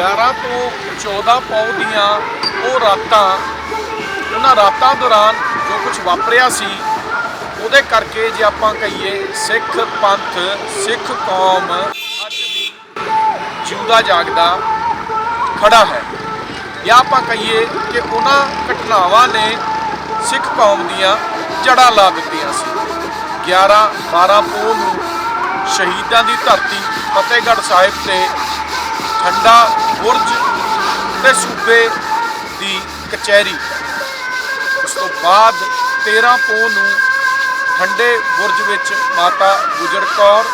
11 ਤੋਂ 14 ਪੌ ਦੀਆਂ ਉਹ ਰਾਤਾਂ, ਉਹਨਾਂ ਰਾਤਾਂ ਦੌਰਾਨ ਜੋ ਕੁਝ ਵਾਪਰਿਆ ਸੀ, ਉਹਦੇ ਕਰਕੇ ਜੇ ਆਪਾਂ ਕਹੀਏ ਸਿੱਖ ਪੰਥ, ਸਿੱਖ ਕੌਮ ਅੱਜ ਵੀ ਜਿਉਂਦਾ ਜਾਗਦਾ ਖੜਾ ਹੈ। ਜਾਂ ਆਪਾਂ ਕਹੀਏ ਕਿ ਉਹਨਾਂ ਘਟਨਾਵਾਂ ਨੇ ਸਿੱਖ ਕੌਮ ਦੀਆਂ ਜੜ੍ਹਾਂ ਲਾ ਦਿੱਤੀਆਂ ਸੀ। 11 12 ਪੋਹ ਨੂੰ ਸ਼ਹੀਦਾਂ ਦੀ ਧਰਤੀ, ਫਤਿਹਗੜ੍ਹ ਸਾਹਿਬ ਤੇ ਠੰਡਾ ਬੁਰਜ ਤੇ ਸੂਬੇ ਦੀ ਕਚਹਿਰੀ। ਉਸ ਤੋਂ ਬਾਅਦ 13 ਪੋਹ ਨੂੰ ਠੰਡੇ ਬੁਰਜ ਵਿੱਚ ਮਾਤਾ ਗੁਜਰ ਕੌਰ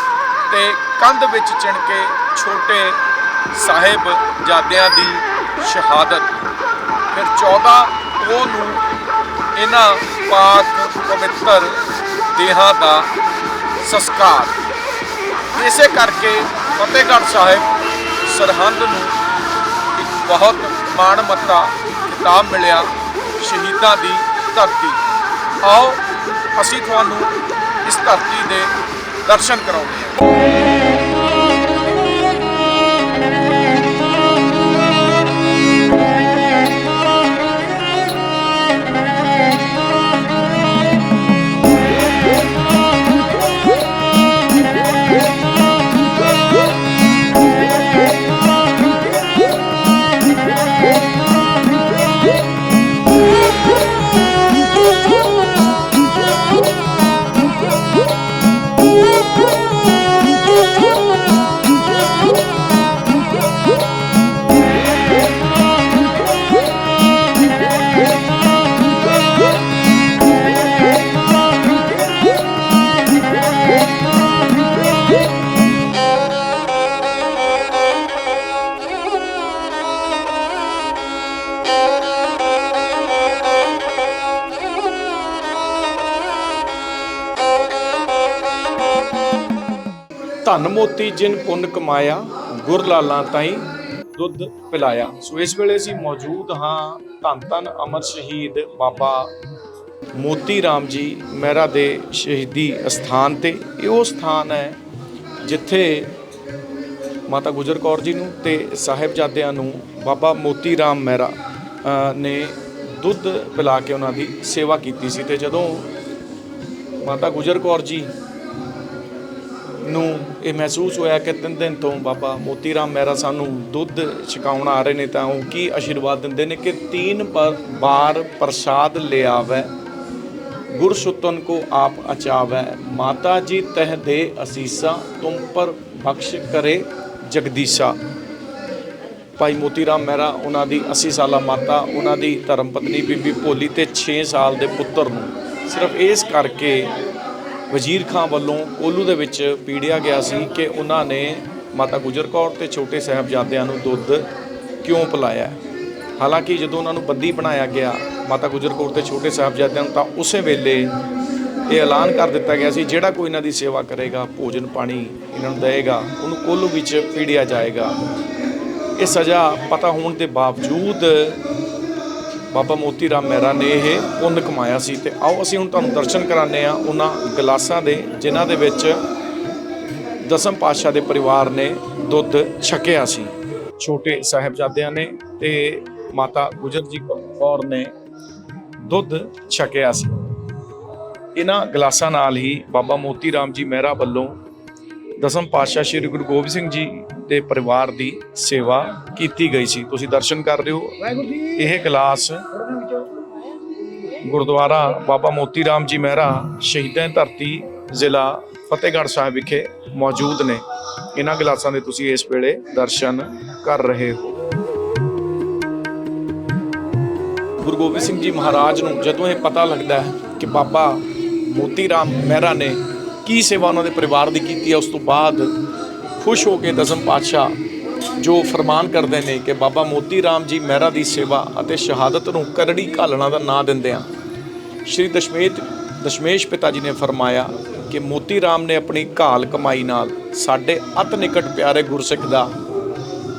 ਤੇ ਕੰਧ ਵਿੱਚ ਚਿਣ ਕੇ ਛੋਟੇ ਸਾਹਿਬ ਜਾਦਿਆਂ ਦੀ ਸ਼ਹਾਦਤ। ਫਿਰ 14 ਪੋਹ ਨੂੰ ਇਹਨਾਂ ਪਾਕ ਪਵਿੱਤਰ ਦੇਹਾਂ ਦਾ ਸੰਸਕਾਰ। ਇਸੇ ਕਰਕੇ ਫਤਿਹਗੜ੍ਹ ਸਾਹਿਬ ਸਰਹੰਦ ਨੂੰ ਬਹੁਤ ਮਾਣ ਮਾਣਮੱਤਾ ਖਿਤਾਬ ਮਿਲਿਆ ਸ਼ਹੀਦਾਂ ਦੀ ਧਰਤੀ। ਆਓ ਅਸੀਂ ਤੁਹਾਨੂੰ ਇਸ ਧਰਤੀ ਦੇ ਦਰਸ਼ਨ ਕਰਾਉਂਦੇ ਹਾਂ। ਧਨ ਮੋਤੀ ਜਿਨ ਪੁੰਨ ਕਮਾਇਆ, ਗੁਰ ਲਾਲਾਂ ਤਾਈ ਦੁੱਧ ਪਿਲਾਇਆ। ਸੋ ਇਸ ਵੇਲੇ ਅਸੀਂ ਮੌਜੂਦ ਹਾਂ ਧੰਨ ਧੰਨ ਅਮਰ ਸ਼ਹੀਦ ਬਾਬਾ ਮੋਤੀ ਰਾਮ ਜੀ ਮਹਿਰਾ ਦੇ ਸ਼ਹੀਦੀ ਅਸਥਾਨ ਤੇ। ਇਹ ਉਹ ਸਥਾਨ ਹੈ ਜਿੱਥੇ ਮਾਤਾ ਗੁਜਰ ਕੌਰ ਜੀ ਨੂੰ ਤੇ ਸਾਹਿਬਜ਼ਾਦਿਆਂ ਨੂੰ ਬਾਬਾ ਮੋਤੀ ਰਾਮ ਮਹਿਰਾ ਨੇ ਦੁੱਧ ਪਿਲਾ ਕੇ ਉਹਨਾਂ ਦੀ ਸੇਵਾ ਕੀਤੀ ਸੀ। ਤੇ ਜਦੋਂ ਮਾਤਾ ਗੁਜਰ ਕੌਰ ਜੀ ਨੂੰ ਇਹ ਮਹਿਸੂਸ ਹੋਇਆ ਕਿ ਤਿੰਨ ਦਿਨ ਤੋਂ ਬਾਬਾ ਮੋਤੀ ਰਾਮ ਮਹਿਰਾ ਸਾਨੂੰ ਦੁੱਧ ਛਕਾਉਣ ਆ ਰਹੇ ਨੇ ਤਾਂ ਉਹ ਕੀ ਆਸ਼ੀਰਵਾਦ ਦਿੰਦੇ ਨੇ ਕਿ ਤੀਨ ਪਰ ਬਾਰ ਪ੍ਰਸਾਦ ਲਿਆਵੈ ਗੁਰ ਸੁਤਨ ਕੋ ਆਪ ਅਚਾਵੈ, ਮਾਤਾ ਜੀ ਤਹਿ ਦੇ ਅਸੀਸਾ, ਤੁਮ ਪਰ ਬਖਸ਼ ਕਰੇ ਜਗਦੀਸ਼ਾ। ਭਾਈ ਮੋਤੀ ਰਾਮ ਮਹਿਰਾ, ਉਹਨਾਂ ਦੀ 80 ਸਾਲਾ ਮਾਤਾ, ਉਹਨਾਂ ਦੀ ਧਰਮ ਪਤਨੀ ਬੀਬੀ ਭੋਲੀ ਤੇ 6 ਸਾਲ ਦੇ ਪੁੱਤਰ ਨੂੰ। ਸਿਰਫ ਇਸ ਕਰਕੇ ਵਜ਼ੀਰ ਖਾਂ ਵੱਲੋਂ ਕੋਲੂ ਦੇ ਵਿੱਚ ਪੀੜਿਆ ਗਿਆ ਸੀ ਕਿ ਉਹਨਾਂ ਨੇ ਮਾਤਾ ਗੁਜਰ ਕੌਰ ਤੇ ਛੋਟੇ ਸਾਹਿਬਜ਼ਾਦਿਆਂ ਨੂੰ ਦੁੱਧ ਕਿਉਂ ਪਿਲਾਇਆ ਹਾਲਾਂਕਿ ਜਦੋਂ ਉਹਨਾਂ ਨੂੰ ਬੰਦੀ ਬਣਾਇਆ ਗਿਆ, ਮਾਤਾ ਗੁਜਰ ਕੌਰ ਤੇ ਛੋਟੇ ਸਾਹਿਬਜ਼ਾਦਿਆਂ ਨੂੰ ਤਾਂ ਉਸੇ ਵੇਲੇ ਇਹ ਐਲਾਨ ਕਰ ਦਿੱਤਾ ਗਿਆ ਸੀ, ਜਿਹੜਾ ਕੋਈ ਇਹਨਾਂ ਦੀ ਸੇਵਾ ਕਰੇਗਾ, ਭੋਜਨ ਪਾਣੀ ਇਹਨਾਂ ਨੂੰ ਦੇਵੇਗਾ, ਉਹਨੂੰ ਕੋਲੂ ਵਿੱਚ ਪੀੜਿਆ ਜਾਏਗਾ। ਇਹ ਸਜ਼ਾ ਪਤਾ ਹੋਣ ਦੇ ਬਾਵਜੂਦ ਬਾਬਾ ਮੋਤੀ ਰਾਮ ਮਹਿਰਾ ਨੇ ਇਹ ਪੁੰਨ ਕਮਾਇਆ ਸੀ ਤੇ ਆਓ ਅਸੀਂ ਹੁਣ ਤੁਹਾਨੂੰ ਦਰਸ਼ਨ ਕਰਾਉਂਦੇ ਆ ਉਹਨਾਂ ਗਲਾਸਾਂ ਦੇ, ਜਿਨ੍ਹਾਂ ਦੇ ਵਿੱਚ ਦਸਮ ਪਾਤਸ਼ਾਹ ਦੇ ਪਰਿਵਾਰ ਨੇ ਦੁੱਧ ਛਕਿਆ ਸੀ। ਛੋਟੇ ਸਾਹਿਬਜ਼ਾਦਿਆਂ ਨੇ ਤੇ ਮਾਤਾ ਗੁਜਰ ਜੀ ਕੌਰ ਨੇ ਦੁੱਧ ਛਕਿਆ ਸੀ। ਇਹਨਾਂ ਗਲਾਸਾਂ ਨਾਲ ਹੀ ਬਾਬਾ ਮੋਤੀ ਰਾਮ ਜੀ ਮਹਿਰਾ ਵੱਲੋਂ ਦਸਮ ਪਾਤਸ਼ਾਹ ਸ੍ਰੀ ਗੁਰੂ ਗੋਬਿੰਦ ਸਿੰਘ ਜੀ ਦੇ ਪਰਿਵਾਰ ਦੀ ਸੇਵਾ ਕੀਤੀ ਗਈ ਸੀ। ਤੁਸੀਂ ਦਰਸ਼ਨ ਕਰ ਰਹੇ ਹੋ। ਇਹ ਗਲਾਸ ਗੁਰਦੁਆਰਾ ਬਾਬਾ ਮੋਤੀ ਰਾਮ ਜੀ ਮਹਿਰਾ ਸ਼ਹੀਦਾਂ ਧਰਤੀ ਜ਼ਿਲ੍ਹਾ ਫਤਿਹਗੜ੍ਹ ਸਾਹਿਬ ਵਿਖੇ ਮੌਜੂਦ ਨੇ। ਇਹਨਾਂ ਗਲਾਸਾਂ ਦੇ ਤੁਸੀਂ ਇਸ ਵੇਲੇ ਦਰਸ਼ਨ ਕਰ ਰਹੇ ਹੋ। ਗੁਰੂ ਗੋਬਿੰਦ ਸਿੰਘ ਜੀ ਮਹਾਰਾਜ ਨੂੰ ਜਦੋਂ ਇਹ ਪਤਾ ਲੱਗਦਾ ਹੈ ਕਿ ਬਾਬਾ ਮੋਤੀ ਰਾਮ ਮਹਿਰਾ ਨੇ ਕੀ ਸੇਵਾ ਉਹਨਾਂ ਦੇ ਪਰਿਵਾਰ ਦੀ ਕੀਤੀ ਹੈ, ਉਸ ਤੋਂ ਬਾਅਦ ਖੁਸ਼ ਹੋ ਕੇ ਦਸਮ ਪਾਤਸ਼ਾਹ ਜੋ ਫਰਮਾਨ ਕਰਦੇ ਨੇ ਕਿ ਬਾਬਾ ਮੋਤੀ ਰਾਮ ਜੀ ਮਹਿਰਾ ਦੀ ਸੇਵਾ ਅਤੇ ਸ਼ਹਾਦਤ ਨੂੰ ਕਰੜੀ ਘਾਲਣਾ ਦਾ ਨਾਂ ਦਿੰਦੇ ਆ। ਸ਼੍ਰੀ ਦਸ਼ਮੇਤ ਦਸ਼ਮੇਸ਼ ਪਿਤਾ ਜੀ ਨੇ ਫਰਮਾਇਆ ਕਿ ਮੋਤੀ ਰਾਮ ਨੇ ਆਪਣੀ ਘਾਲ ਕਮਾਈ ਨਾਲ ਸਾਡੇ ਅਤ ਨਿਕਟ ਪਿਆਰੇ ਗੁਰਸਿੱਖ ਦਾ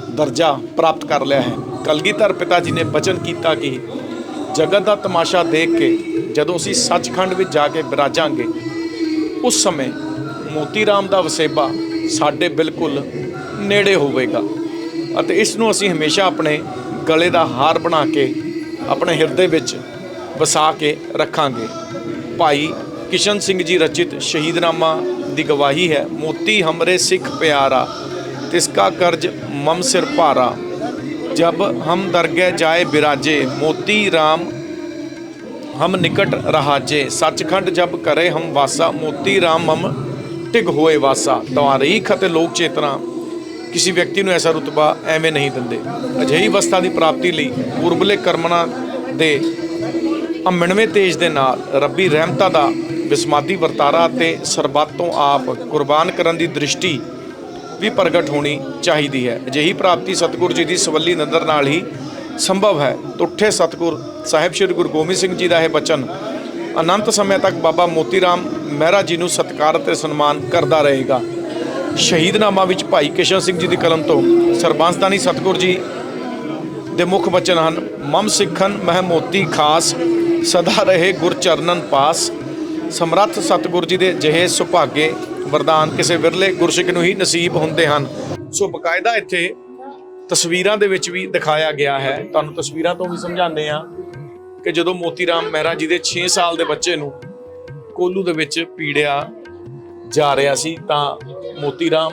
ਦਰਜਾ ਪ੍ਰਾਪਤ ਕਰ ਲਿਆ ਹੈ। ਕਲਗੀਧਰ ਪਿਤਾ ਜੀ ਨੇ ਬਚਨ ਕੀਤਾ ਕਿ ਜਗਤ ਦਾ ਤਮਾਸ਼ਾ ਦੇਖ ਕੇ ਜਦੋਂ ਅਸੀਂ ਸੱਚਖੰਡ ਵਿੱਚ ਜਾ ਕੇ ਬਿਰਾਜਾਂਗੇ ਉਸ ਸਮੇਂ ਮੋਤੀ ਰਾਮ ਦਾ ਵਸੇਬਾ ਸਾਡੇ ਬਿਲਕੁਲ ਨੇੜੇ ਹੋਵੇਗਾ ਅਤੇ ਇਸ ਨੂੰ ਅਸੀਂ ਹਮੇਸ਼ਾ ਆਪਣੇ ਗਲੇ ਦਾ ਹਾਰ ਬਣਾ ਕੇ, ਆਪਣੇ ਹਿਰਦੇ ਵਿੱਚ ਵਸਾ ਕੇ ਰੱਖਾਂਗੇ। ਭਾਈ ਕਿਸ਼ਨ ਸਿੰਘ ਜੀ ਰਚਿਤ ਸ਼ਹੀਦਨਾਮਾ ਦੀ ਗਵਾਹੀ ਹੈ, ਮੋਤੀ ਹਮਰੇ ਸਿੱਖ ਪਿਆਰਾ, ਤਿਸ ਕਾ ਕਰਜ ਮਮ ਸਿਰ ਭਾਰਾ। ਜਬ ਹਮ ਦਰਗਹਿ ਜਾਏ ਬਿਰਾਜੇ, ਮੋਤੀ ਰਾਮ हम निकट रहाजे सचखंड जब करे हम वासा मोती राम हम ਟਿਕ ਹੋਏ ਵਾਸਾ ਤਵਾਰੀਖ ਅਤੇ ਲੋਕ ਚੇਤਨਾ ਕਿਸੇ ਵਿਅਕਤੀ ਨੂੰ ਐਸਾ ਰੁਤਬਾ ਐਵੇਂ ਨਹੀਂ ਦਿੰਦੇ ਅਜਿਹੀ ਅਵਸਥਾ ਦੀ ਪ੍ਰਾਪਤੀ ਲਈ ਪੂਰਬਲੇ ਕਰਮਣਾ ਦੇ ਅਮਣਵੇਂ ਤੇਜ ਦੇ ਨਾਲ ਰੱਬੀ ਰਹਿਮਤਾਂ ਦਾ ਵਿਸਮਾਦੀ ਵਰਤਾਰਾ ਤੇ ਸਰਬੱਤ ਤੋਂ ਆਪ ਕੁਰਬਾਨ ਕਰਨ ਦੀ ਦ੍ਰਿਸ਼ਟੀ ਵੀ ਪ੍ਰਗਟ ਹੋਣੀ ਚਾਹੀਦੀ ਹੈ ਅਜਿਹੀ ਪ੍ਰਾਪਤੀ ਸਤਿਗੁਰੂ ਜੀ ਦੀ ਸਵੱਲੀ ਨਜ਼ਰ ਨਾਲ ਹੀ ਸੰਭਵ ਹੈ। ਤੁੱਠੇ ਸਤਿਗੁਰ ਸਾਹਿਬ ਸ੍ਰੀ ਗੁਰੂ ਗੋਬਿੰਦ ਸਿੰਘ ਜੀ ਦਾ ਇਹ ਬਚਨ ਅਨੰਤ ਸਮੇਂ ਤੱਕ ਬਾਬਾ ਮੋਤੀ ਰਾਮ ਮਹਿਰਾ ਜੀ ਨੂੰ ਸਤਿਕਾਰ ਅਤੇ ਸਨਮਾਨ ਕਰਦਾ ਰਹੇਗਾ। ਸ਼ਹੀਦਨਾਮਾ ਵਿੱਚ ਭਾਈ ਕਿਸ਼ਨ ਸਿੰਘ ਜੀ ਦੀ ਕਲਮ ਤੋਂ ਸਰਬੰਸਦਾਨੀ ਸਤਿਗੁਰ ਜੀ ਦੇ ਮੁੱਖ ਬਚਨ ਹਨ, ਮਮ ਸਿੱਖਨ ਮਹਿ ਮੋਤੀ ਖਾਸ, ਸਦਾ ਰਹੇ ਗੁਰ ਚਰਨਨ ਪਾਸ। ਸਮਰੱਥ ਸਤਿਗੁਰ ਜੀ ਦੇ ਜਿਹੇ ਸੁਭਾਗੇ ਵਰਦਾਨ ਕਿਸੇ ਵਿਰਲੇ ਗੁਰਸਿੱਖ ਨੂੰ ਹੀ ਨਸੀਬ ਹੁੰਦੇ ਹਨ। ਸੋ ਬਕਾਇਦਾ ਇੱਥੇ ਤਸਵੀਰਾਂ ਦੇ ਵਿੱਚ ਵੀ ਦਿਖਾਇਆ ਗਿਆ ਹੈ। ਤੁਹਾਨੂੰ ਤਸਵੀਰਾਂ ਤੋਂ ਵੀ ਸਮਝਾਉਂਦੇ ਆ ਕਿ ਜਦੋਂ ਮੋਤੀ ਰਾਮ ਮਹਿਰਾ ਜੀ ਦੇ 6 ਸਾਲ ਦੇ ਬੱਚੇ ਨੂੰ ਕੋਲੂ ਦੇ ਵਿੱਚ ਪੀੜਿਆ ਜਾ ਰਿਹਾ ਸੀ, ਤਾਂ ਮੋਤੀ ਰਾਮ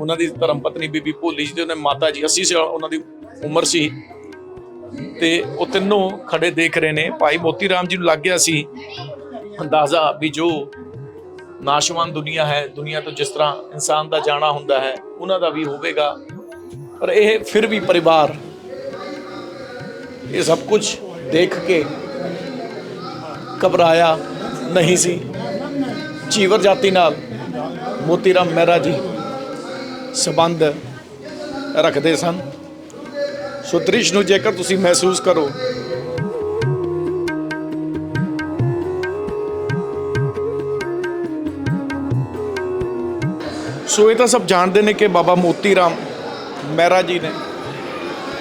ਉਹਨਾਂ ਦੀ ਧਰਮ ਪਤਨੀ ਬੀਬੀ ਭੋਲੀ ਜੀ ਤੇ ਉਹਨਾਂ ਮਾਤਾ ਜੀ 80 ਸਾਲ ਉਹਨਾਂ ਦੀ ਉਮਰ ਸੀ। ਤੇ ਉਹ ਤਿੰਨੋਂ ਖੜੇ ਦੇਖ ਰਹੇ ਨੇ। ਭਾਈ ਮੋਤੀ ਰਾਮ ਜੀ ਨੂੰ ਲੱਗ ਗਿਆ ਸੀ ਅੰਦਾਜ਼ਾ ਵੀ ਜੋ ਨਾਸ਼ਵਾਨ ਦੁਨੀਆ ਹੈ, ਦੁਨੀਆ ਤੋਂ ਜਿਸ ਤਰ੍ਹਾਂ ਇਨਸਾਨ ਦਾ ਜਾਣਾ ਹੁੰਦਾ ਹੈ, ਉਹਨਾਂ ਦਾ ਵੀ ਹੋਵੇਗਾ। ਪਰ ਇਹ ਫਿਰ ਵੀ ਪਰਿਵਾਰ, ਇਹ ਸਭ ਕੁਝ ਦੇਖ ਕੇ ਘਬਰਾਇਆ ਨਹੀਂ ਸੀ। ਚੀਵਰ ਜਾਤੀ ਨਾਲ ਮੋਤੀ ਰਾਮ ਮਹਿਰਾ ਜੀ ਸਬੰਧ ਰੱਖਦੇ ਸਨ। ਸੋ ਦ੍ਰਿਸ਼ ਨੂੰ ਜੇਕਰ ਤੁਸੀਂ ਮਹਿਸੂਸ ਕਰੋ। ਸੋ ਇਹ ਤਾਂ ਸਭ ਜਾਣਦੇ ਨੇ ਕਿ ਬਾਬਾ ਮੋਤੀ ਰਾਮ ਮਹਿਰਾ ਜੀ ਨੇ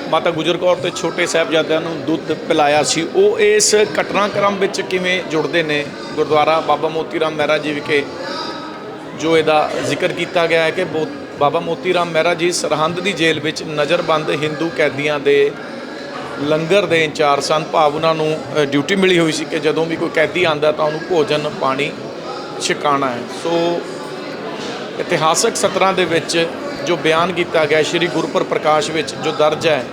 ਮਾਤਾ ਗੁਜਰ ਕੌਰ ਤੇ ਛੋਟੇ ਸਾਹਿਬਜ਼ਾਦਿਆਂ ਨੂੰ ਦੁੱਧ ਪਿਲਾਇਆ ਸੀ। ਉਹ ਇਸ ਘਟਨਾਕ੍ਰਮ ਵਿੱਚ ਕਿਵੇਂ ਜੁੜਦੇ ਨੇ? ਗੁਰਦੁਆਰਾ ਬਾਬਾ ਮੋਤੀ ਰਾਮ ਮਹਿਰਾ ਜੀ ਵਿਖੇ ਜੋ ਇਹਦਾ ਜ਼ਿਕਰ ਕੀਤਾ ਗਿਆ ਹੈ ਕਿ ਬੋ- ਬਾਬਾ ਮੋਤੀ ਰਾਮ ਮਹਿਰਾ ਜੀ ਸਰਹੰਦ ਦੀ ਜੇਲ੍ਹ ਵਿੱਚ ਨਜ਼ਰਬੰਦ ਹਿੰਦੂ ਕੈਦੀਆਂ ਦੇ ਲੰਗਰ ਦੇ ਇੰਚਾਰਜ ਸਨ। ਭਾਵ ਉਹਨਾਂ ਨੂੰ ਡਿਊਟੀ ਮਿਲੀ ਹੋਈ ਸੀ ਕਿ ਜਦੋਂ ਵੀ ਕੋਈ ਕੈਦੀ ਆਂਦਾ ਤਾਂ ਉਹਨੂੰ ਭੋਜਨ, ਪਾਣੀ, ਛਕਾਉਣਾ ਹੈ। ਸੋ ਇਤਿਹਾਸਕ ਸਤਰਾਂ ਦੇ ਵਿੱਚ ਜੋ ਬਿਆਨ ਕੀਤਾ ਗਿਆ ਸ਼੍ਰੀ ਗੁਰਪੁਰ ਪ੍ਰਕਾਸ਼ ਵਿੱਚ, ਜੋ ਦਰਜ ਹੈ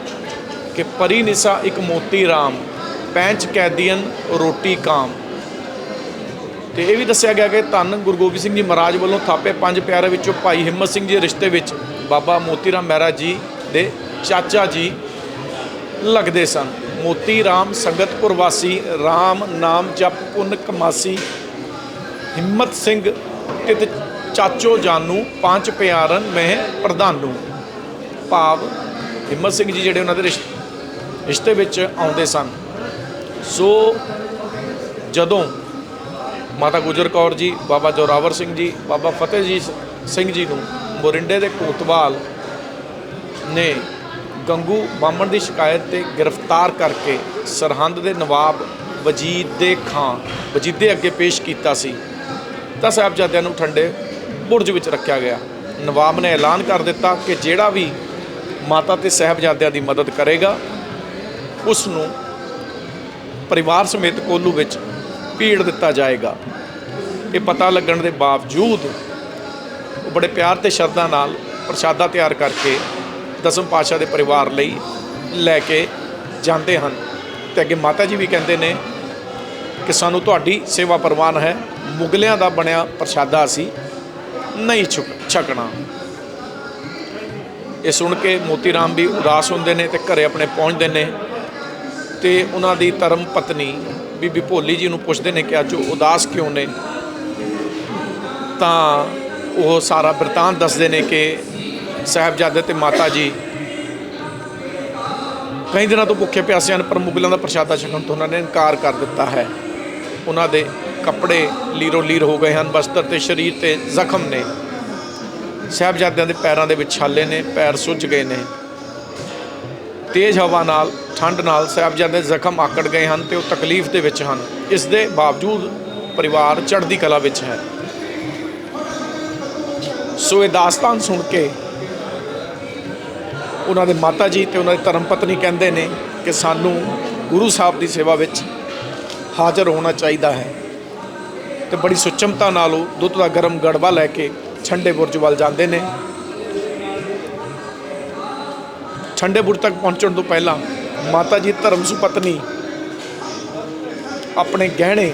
ਕਿ ਪਰੀ ਨਿਸਾ ਇੱਕ ਮੋਤੀ ਰਾਮ, ਪੈਂਚ ਕੈਦੀਨ ਰੋਟੀ ਕਾਮ। ਤੇ ਇਹ ਵੀ ਦੱਸਿਆ ਗਿਆ ਕਿ ਧੰਨ ਗੁਰੂ ਗੋਬਿੰਦ ਸਿੰਘ ਜੀ ਮਹਾਰਾਜ ਵੱਲੋਂ ਥਾਪੇ ਪੰਜ ਪਿਆਰੇ ਵਿੱਚੋਂ ਭਾਈ ਹਿੰਮਤ ਸਿੰਘ ਜੀ ਰਿਸ਼ਤੇ ਵਿੱਚ ਬਾਬਾ ਮੋਤੀ ਰਾਮ ਮਹਿਰਾ ਜੀ ਦੇ ਚਾਚਾ ਜੀ ਲੱਗਦੇ ਸਨ। ਮੋਤੀ ਰਾਮ ਸੰਗਤਪੁਰ ਵਾਸੀ, ਰਾਮ ਨਾਮ ਜਪ ਪੁੰਨ ਕਮਾਸੀ, ਹਿੰਮਤ ਸਿੰਘ ਤਿਤ ਚਾਚੋ ਜਾਨੂ, ਪੰਜ ਪਿਆਰਨ ਮੈਂ ਪ੍ਰਧਾਨੂ। ਭਾਵ ਹਿੰਮਤ ਸਿੰਘ ਜੀ ਜਿਹੜੇ ਉਹਨਾਂ ਦੇ ਰਿਸ਼- ਰਿਸ਼ਤੇ ਵਿੱਚ ਆਉਂਦੇ ਸਨ। ਸੋ ਜਦੋਂ ਮਾਤਾ ਗੁਜਰ ਕੌਰ ਜੀ, ਬਾਬਾ ਜੋਰਾਵਰ ਸਿੰਘ ਜੀ, ਬਾਬਾ ਫਤਿਹ ਜੀ ਸਿੰਘ ਜੀ ਨੂੰ ਮੋਰਿੰਡੇ ਦੇ ਕੋਤਵਾਲ ਨੇ ਗੰਗੂ ਬਾਮਣ ਦੀ ਸ਼ਿਕਾਇਤ ਤੇ ਗ੍ਰਿਫਤਾਰ ਕਰਕੇ ਸਰਹੰਦ ਦੇ ਨਵਾਬ ਵਜੀਦ ਦੇ ਖਾਂ, ਵਜੀਦੇ ਅੱਗੇ ਪੇਸ਼ ਕੀਤਾ ਸੀ। ਤਾਂ ਸਾਹਿਬਜ਼ਾਦਿਆਂ ਨੂੰ ਠੰਡੇ ਬੁਰਜ ਵਿੱਚ ਰੱਖਿਆ ਗਿਆ। ਨਵਾਬ ਨੇ ਐਲਾਨ ਕਰ ਦਿੱਤਾ ਕਿ ਜਿਹੜਾ ਵੀ ਮਾਤਾ ਤੇ ਸਾਹਿਬਜ਼ਾਦਿਆਂ ਦੀ ਮਦਦ ਕਰੇਗਾ, ਉਸ ਨੂੰ ਪਰਿਵਾਰ ਸਮੇਤ ਕੋਲੂ ਵਿੱਚ ਭੀੜ ਦਿੱਤਾ ਜਾਏਗਾ। ਇਹ ਪਤਾ ਲੱਗਣ ਦੇ ਬਾਵਜੂਦ ਉਹ ਬੜੇ ਪਿਆਰ ਤੇ ਸ਼ਰਧਾ ਨਾਲ ਪ੍ਰਸ਼ਾਦਾ ਤਿਆਰ ਕਰਕੇ ਦਸਮ ਪਾਤਸ਼ਾਹ ਦੇ ਪਰਿਵਾਰ ਲਈ ਲੈ ਕੇ ਜਾਂਦੇ ਹਨ ਤੇ ਅੱਗੇ ਮਾਤਾ ਜੀ ਵੀ ਕਹਿੰਦੇ ਨੇ ਕਿ ਸਾਨੂੰ ਤੁਹਾਡੀ ਸੇਵਾ ਪ੍ਰਵਾਨ ਹੈ। ਮੁਗਲਿਆਂ ਦਾ ਬਣਿਆ ਪ੍ਰਸ਼ਾਦਾ ਅਸੀਂ ਨਹੀਂ ਛੁਕ ਛਕਣਾ। ਇਹ ਸੁਣ ਕੇ ਮੋਤੀ ਰਾਮ ਵੀ ਉਦਾਸ ਹੁੰਦੇ ਨੇ ਤੇ ਘਰੇ ਆਪਣੇ ਪਹੁੰਚਦੇ ਨੇ ਤੇ ਉਹਨਾਂ ਦੀ ਧਰਮ ਪਤਨੀ ਬੀਬੀ ਭੋਲੀ ਜੀ ਨੂੰ ਪੁੱਛਦੇ ਨੇ ਕਿ ਅੱਜ ਉਹ ਉਦਾਸ ਕਿਉਂ ਨੇ? ਤਾਂ ਉਹ ਸਾਰਾ ਬਰਤਾਨ ਦੱਸਦੇ ਨੇ ਕਿ ਸਾਹਿਬਜ਼ਾਦੇ ਤੇ ਮਾਤਾ ਜੀ ਕਈ ਦਿਨਾਂ ਤੋਂ ਭੁੱਖੇ ਪਿਆਸੇ ਹਨ, ਪਰ ਮੁਗਲਾਂ ਦਾ ਪ੍ਰਸ਼ਾਦਾ ਛਕਣ ਤੋਂ ਉਹਨਾਂ ਨੇ ਇਨਕਾਰ ਕਰ ਦਿੱਤਾ ਹੈ। ਉਹਨਾਂ ਦੇ ਕੱਪੜੇ ਲੀਰੋ ਲੀਰ ਹੋ ਗਏ ਹਨ, ਬਸਤਰ ਤੇ ਸਰੀਰ ਤੇ ਜ਼ਖਮ ਨੇ। ਸਾਹਿਬਜ਼ਾਦਿਆਂ ਦੇ ਪੈਰਾਂ ਦੇ ਵਿੱਚ ਛਾਲੇ ਨੇ, ਪੈਰ ਸੁੱਜ ਗਏ ਨੇ। ਤੇਜ਼ ਹਵਾ ਨਾਲ, ਠੰਡ ਨਾਲ ਸਾਹਿਬਜ਼ਾਦੇ ਜ਼ਖਮ ਆਕੜ ਗਏ ਹਨ ਤੇ ਉਹ ਤਕਲੀਫ ਦੇ ਵਿੱਚ ਹਨ। ਇਸ ਦੇ ਬਾਵਜੂਦ ਪਰਿਵਾਰ ਚੜ੍ਹਦੀ ਕਲਾ ਵਿੱਚ ਹੈ। ਸੋ ਇਹ ਦਾਸਤਾਨ ਸੁਣ ਕੇ ਉਹਨਾਂ ਦੇ ਮਾਤਾ ਜੀ ਤੇ ਉਹਨਾਂ ਦੀ ਧਰਮ ਪਤਨੀ ਕਹਿੰਦੇ ਨੇ ਕਿ ਸਾਨੂੰ ਗੁਰੂ ਸਾਹਿਬ ਦੀ ਸੇਵਾ ਵਿੱਚ ਹਾਜ਼ਰ ਹੋਣਾ ਚਾਹੀਦਾ ਹੈ। ਤੇ ਬੜੀ ਸੁਚਮਤਾ ਨਾਲ ਉਹ ਦੁੱਧ ਦਾ ਗਰਮ ਗੜਵਾ ਲੈ ਕੇ ਛੰਡੇ ਬੁਰਜ ਵੱਲ ਜਾਂਦੇ ਨੇ। ਛੰਡੇ ਬੁਰਜ ਤੱਕ ਪਹੁੰਚਣ ਤੋਂ ਪਹਿਲਾਂ ਮਾਤਾ ਜੀ ਧਰਮ ਸੁਪਤਨੀ ਆਪਣੇ ਗਹਿਣੇ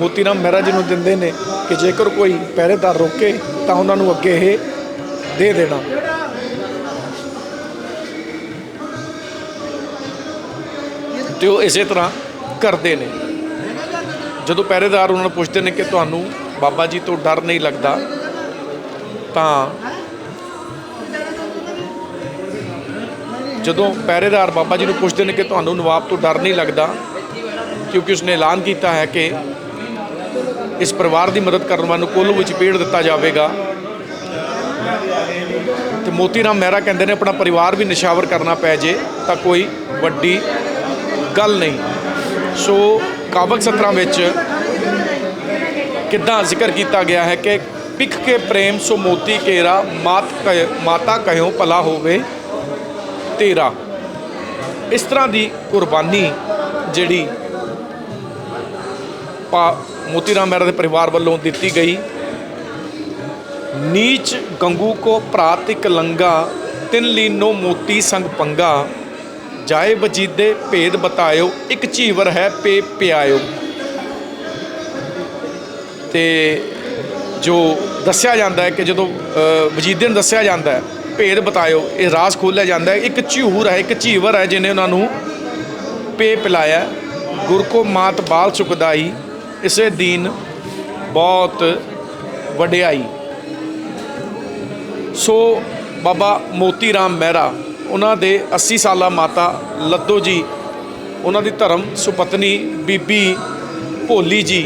ਮੋਤੀ ਰਾਮ ਮਹਿਰਾ ਜੀ ਨੂੰ ਦਿੰਦੇ ਨੇ ਕਿ ਜੇਕਰ ਕੋਈ ਪਹਿਰੇਦਾਰ ਰੋਕੇ ਤਾਂ ਉਹਨਾਂ ਨੂੰ ਅੱਗੇ ਇਹ ਦੇ ਦੇਣਾ। ਤੇ ਉਹ ਇਸੇ ਤਰ੍ਹਾਂ ਕਰਦੇ ਨੇ। ਜਦੋਂ ਪਹਿਰੇਦਾਰ ਉਹਨਾਂ ਨੂੰ ਪੁੱਛਦੇ ਨੇ ਕਿ ਤੁਹਾਨੂੰ ਬਾਬਾ ਜੀ ਤੋਂ ਡਰ ਨਹੀਂ ਲੱਗਦਾ, ਤਾਂ ਜਦੋਂ ਪਹਿਰੇਦਾਰ ਬਾਬਾ ਜੀ ਨੂੰ ਪੁੱਛਦੇ ਨੇ ਕਿ ਤੁਹਾਨੂੰ ਨਵਾਬ ਤੋਂ ਡਰ ਨਹੀਂ ਲੱਗਦਾ, ਕਿਉਂਕਿ ਉਸਨੇ ਐਲਾਨ ਕੀਤਾ ਹੈ ਕਿ ਇਸ ਪਰਿਵਾਰ ਦੀ ਮਦਦ ਕਰਨ ਵਾਲ ਨੂੰ ਕੋਲੂ ਵਿੱਚ ਪੇੜ ਦਿੱਤਾ ਜਾਵੇਗਾ। ਤੇ ਮੋਤੀ ਰਾਮ ਮਹਿਰਾ ਕਹਿੰਦੇ ਨੇ, ਆਪਣਾ ਪਰਿਵਾਰ ਵੀ ਨਿਸ਼ਾਵਰ ਕਰਨਾ ਪੈ ਜੇ ਤਾਂ ਕੋਈ ਵੱਡੀ ਗੱਲ ਨਹੀਂ। ਸੋ ਕਾਬਕ ਸਤਰਾਂ ਵਿੱਚ ਕਿੱਦਾਂ ਜ਼ਿਕਰ ਕੀਤਾ ਗਿਆ ਹੈ ਕਿ ਪਿਖ ਕੇ ਪ੍ਰੇਮ ਸੋ ਮੋਤੀ ਕੇਰਾ, ਮਾਤ ਕਹਿ- ਮਾਤਾ ਕਹਿਓ ਭਲਾ ਹੋਵੇ ਤੇਰਾ। ਇਸ ਤਰ੍ਹਾਂ ਦੀ ਕੁਰਬਾਨੀ ਜਿਹੜੀ ਪਾ ਮੋਤੀ ਰਾਮ ਮਹਿਰਾ ਦੇ ਪਰਿਵਾਰ ਵੱਲੋਂ ਦਿੱਤੀ ਗਈ। ਨੀਚ ਗੰਗੂ ਕੋ ਭਰਾਤ ਪ੍ਰਾਤਿਕ ਲੰਗਾ, ਤਿਨ ਲੀਨੋ ਮੋਤੀ ਸੰਗ ਪੰਗਾ। ਜਾਏ ਵਜੀਦੇ ਭੇਦ ਬਤਾਇਓ, ਇੱਕ ਝੀਵਰ ਹੈ ਪੇ ਪਿਆਇਓ। ਤੇ ਜੋ ਦੱਸਿਆ ਜਾਂਦਾ ਹੈ ਕਿ ਜਦੋਂ ਵਜੀਦੇ ਨੂੰ ਦੱਸਿਆ ਜਾਂਦਾ ਹੈ, ਭੇਦ ਬਤਾਇਓ, ਇਹ ਰਾਸ ਖੋਲ੍ਹਿਆ ਜਾਂਦਾ ਹੈ। ਇੱਕ ਝੂਰ ਹੈ, ਇੱਕ ਝੀਵਰ ਹੈ ਜਿਹਨੇ ਉਹਨਾਂ ਨੂੰ ਪੇ ਪਿਲਾਇਆ ਗੁਰ ਕੋ ਮਾਤ ਬਾਲ ਚੁਕਦਾਈ, ਇਸੇ ਦੀਨ ਬਹੁਤ ਵਡਿਆਈ। ਸੋ ਬਾਬਾ ਮੋਤੀ ਰਾਮ ਮਹਿਰਾ ਉਹਨਾਂ ਦੇ 80 ਸਾਲਾ ਮਾਤਾ ਲੱਦੋ ਜੀ, ਉਹਨਾਂ ਦੀ ਧਰਮ ਸੁਪਤਨੀ ਬੀਬੀ ਭੋਲੀ ਜੀ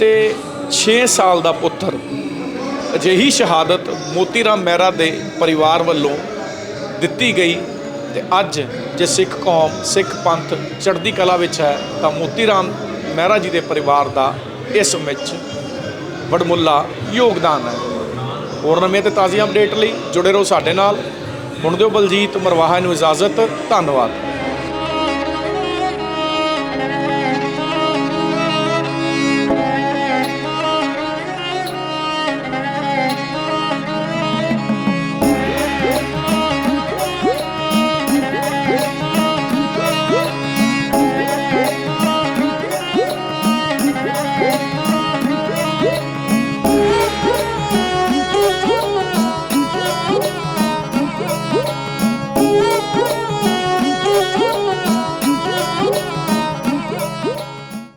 ਤੇ 6 ਸਾਲ ਦਾ ਪੁੱਤਰ। ਅਜਿਹੀ ਸ਼ਹਾਦਤ ਮੋਤੀ ਰਾਮ ਮਹਿਰਾ ਦੇ ਪਰਿਵਾਰ ਵੱਲੋਂ ਦਿੱਤੀ ਗਈ ਤੇ ਅੱਜ ਜੇ ਸਿੱਖ ਕੌਮ, ਸਿੱਖ ਪੰਥ ਚੜ੍ਹਦੀ ਕਲਾ ਵਿੱਚ ਹੈ, ਤਾਂ ਮੋਤੀ ਰਾਮ ਮਹਿਰਾ ਜੀ ਦੇ ਪਰਿਵਾਰ ਦਾ ਇਸ ਵਿੱਚ ਵਡਮੁੱਲਾ ਯੋਗਦਾਨ ਹੈ। ਹੋਰ ਨਵੇਂ ਤੇ ਤਾਜ਼ੀ ਅਪਡੇਟ ਲਈ ਜੁੜੇ ਰਹੋ ਸਾਡੇ ਨਾਲ। ਹੁਣ ਦਿਓ ਬਲਜੀਤ ਮਰਵਾਹਾ ਨੂੰ ਇਜਾਜ਼ਤ ਧੰਨਵਾਦ।